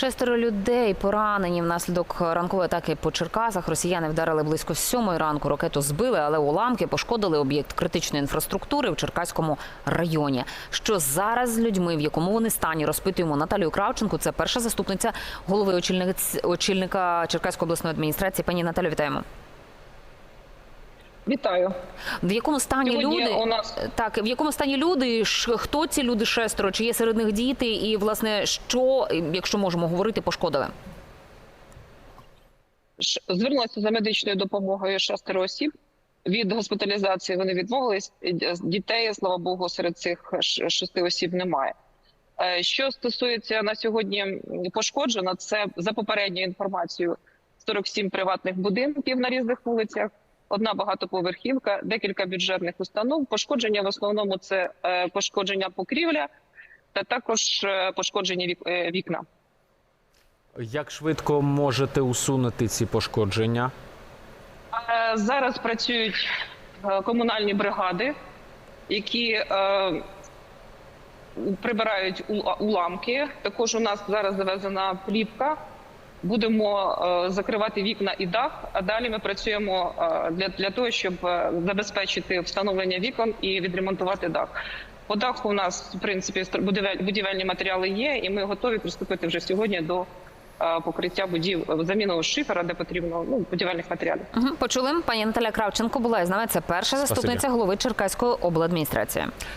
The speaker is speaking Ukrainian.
Шестеро людей поранені внаслідок ранкової атаки по Черкасах. Росіяни вдарили близько сьомої ранку. Ракету збили, але уламки пошкодили об'єкт критичної інфраструктури в Черкаському районі. Що зараз з людьми, в якому вони стані, розпитуємо Наталію Кравченко. Це перша заступниця голови очільника Черкаської обласної адміністрації. Пані Наталю, вітаємо. Вітаю. В якому стані Сьогодні люди у нас так? В якому стані люди? Хто ці люди шестеро? Чи є серед них діти? І власне що, якщо можемо говорити, пошкодили? звернулася за медичною допомогою шестеро осіб. Від госпіталізації вони відмовились. Дітей, слава Богу, серед цих шести осіб немає. Е, Що стосується на сьогодні пошкоджено, це за попередньою інформацією 47 приватних будинків на різних вулицях, одна багатоповерхівка, декілька бюджетних установ. Пошкодження в основному це е, пошкодження покрівля та також е, пошкодження е, вікна. Як швидко можете усунути ці пошкодження? Зараз працюють комунальні бригади, які прибирають уламки. Також у нас зараз завезена плівка. Будемо е, закривати вікна і дах. А далі ми працюємо е, для, для того, щоб е, забезпечити встановлення вікон і відремонтувати дах. По даху у нас в принципі будівельні матеріали є, і ми готові приступити вже сьогодні до покриття будів заміну шифера, де потрібно ну, будівельних матеріалів. Угу. Почули пані Наталя Кравченко була із нами. Це перша заступниця голови Черкаської обладміністрації.